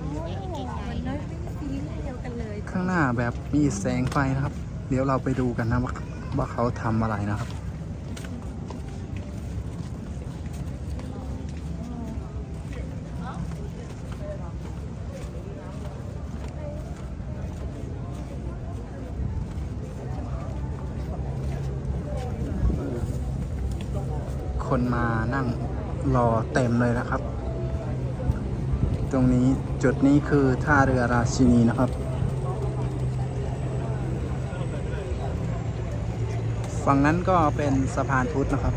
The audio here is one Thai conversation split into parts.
มันน้อยสีเดียวกันเลยข้างหน้าแบบมีแสงไฟนะครับ เดี๋ยวเราไปดูกันนะว่าว่าเขาทำอะไรนะครับคนมานั่งรอเต็มเลยนะครับ ตรงนี้จุดนี้คือท่าเรือราชินีนะครับ ฝั่งนั้นก็เป็นสะพานพุทธนะครับ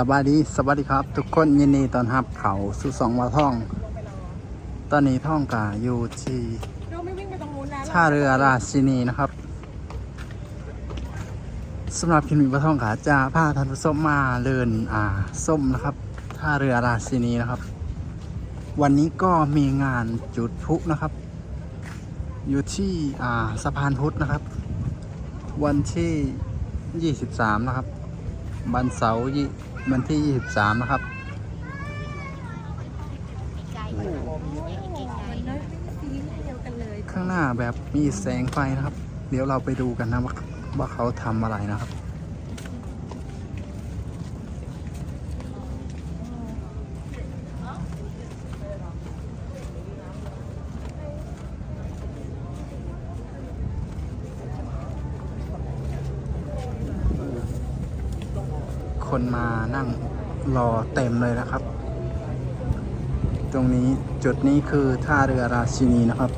สวัสดีสวัสดีครับ ทุกคนยินดีต้อนรับเขาสู่สองวาท่อง ตอนนี้ท่องกาอยู่ที่เราไม่วิ่งไปตรงนู้นนะท่าเรือราชินีนะครับสำหรับคลิปนี้วาท่องกาจะพาท่านผู้ชมมาเดินอ่าส้มนะครับท่าเรือราชินีนะครับ วันนี้ก็มีงานจุดพลุนะครับ อยู่ที่อ่าสะพานพุทธนะครับ วันที่ 23 นะครับวันเสาร์ยี่ วันที่ 23 นะครับมันน้อยสีเดียวกันเลยข้างหน้าแบบมีแสงไฟนะครับ เดี๋ยวเราไปดูกันนะว่าว่าเขาทำอะไรนะครับ คนมานั่งรอเต็มเลยนะครับ ตรงนี้จุดนี้คือท่าเรือราชินีนะครับ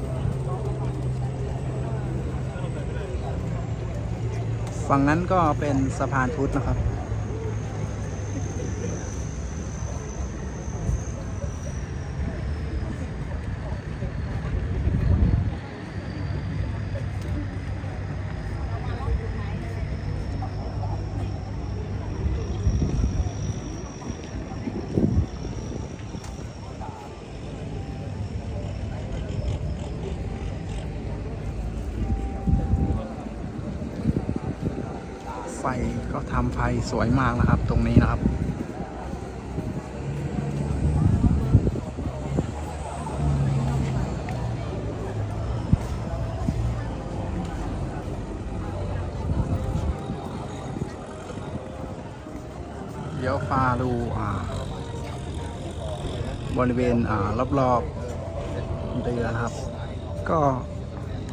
ฝั่งนั้นก็เป็นสะพานพุทธนะครับ ไฟก็ทำไฟสวยมากนะครับ ตรงนี้นะครับเดี๋ยวฟ้าดูอ่าบริเวณอ่ารอบๆเรือนะครับ ก็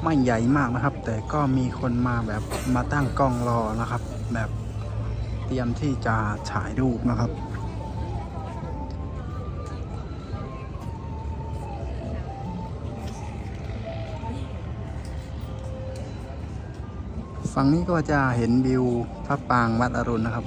ไม่ใหญ่มากนะครับ แต่ก็มีคนมาแบบมาตั้งกล้องรอนะครับ แบบเตรียมที่จะฉายรูปนะครับ ฝั่งนี้ก็จะเห็นวิวพระปางวัดอรุณนะครับ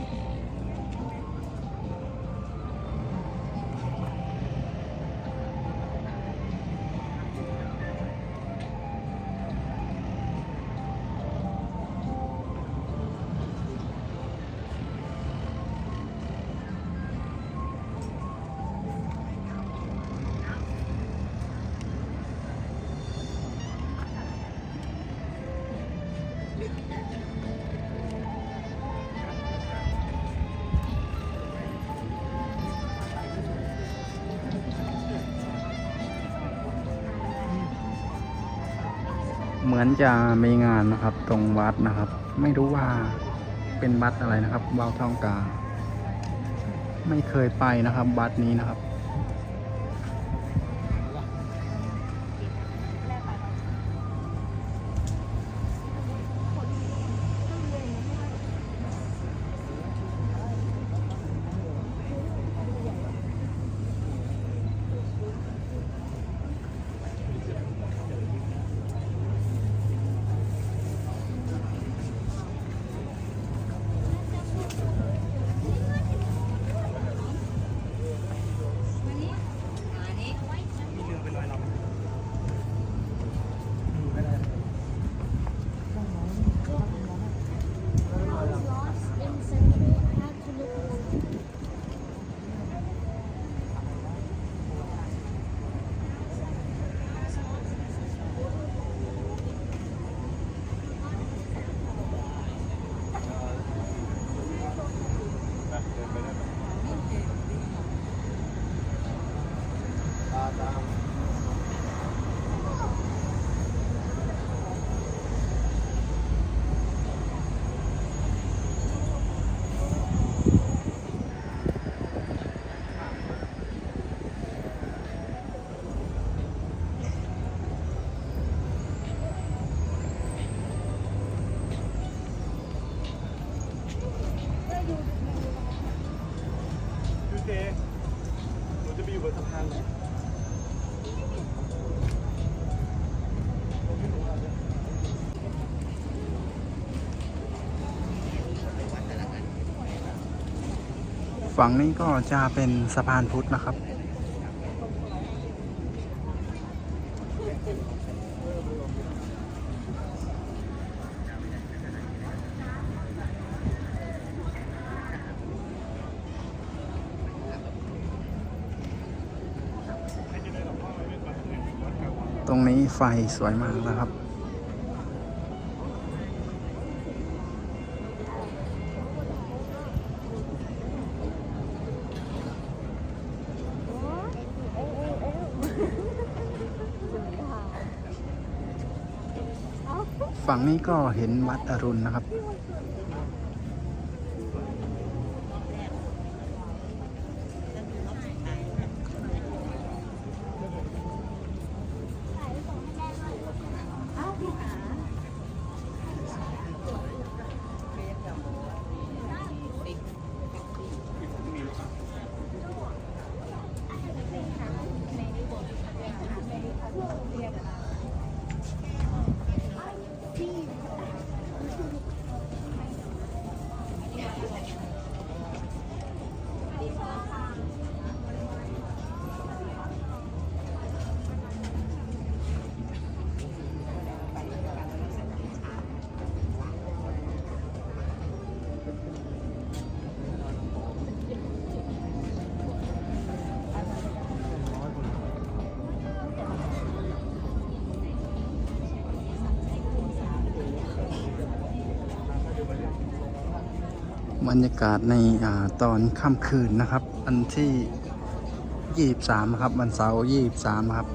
เหมือนจะมีงานนะครับตรงวัดนะครับ ไม่รู้ว่าเป็นวัดอะไรนะครับวาวทองกา ไม่เคยไปนะครับวัดนี้นะครับ ฝั่งนี้ก็จะเป็นสะพานพุทธนะครับ ตรงนี้ไฟสวยมากนะครับ นี้ก็เห็นวัดอรุณนะครับ บรรยากาศในอตอนค่ำคืนนะครับ วันที่ 23 ครับ วันเสาร์ 23 ครับ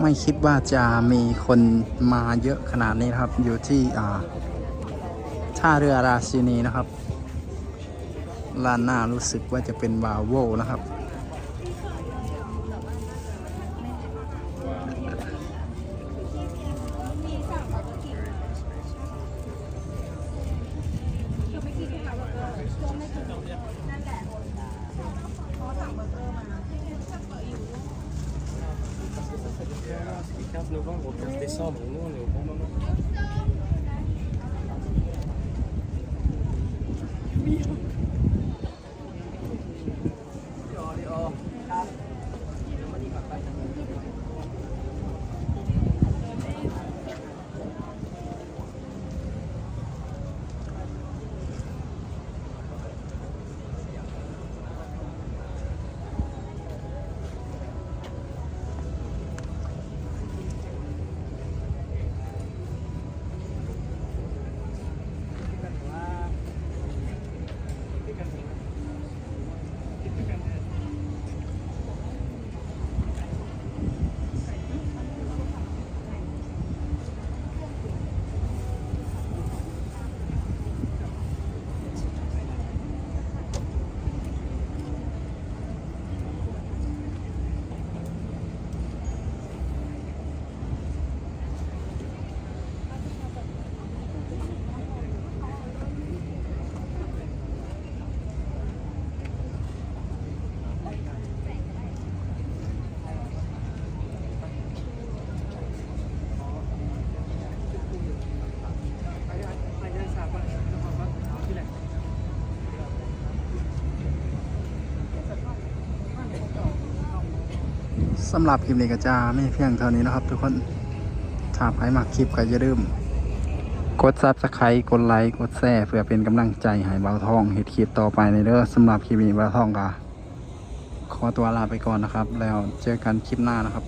ไม่คิดว่าจะมีคนมาเยอะขนาดนี้ครับ อยู่ที่อ่า ท่าเรือราชินีนะครับลานหน้ารู้สึกว่าจะเป็นวาโวนะครับ15 novembre au 15 décembre. Nous, on est au bon moment. สำหรับคลิปนี้ก็จะไม่เพียงเท่านี้นะครับ ทุกคนถ้าใครมาคลิปก็อย่าลืมกดซับสไครต์กดไลค์กดแชร์เพื่อเป็นกำลังใจให้เบาทองเห็ดคลิปต่อไปในเด้อสำหรับคลิปนี้เบาทองก็ขอตัวลาไปก่อนนะครับ แล้วเจอกันคลิปหน้านะครับ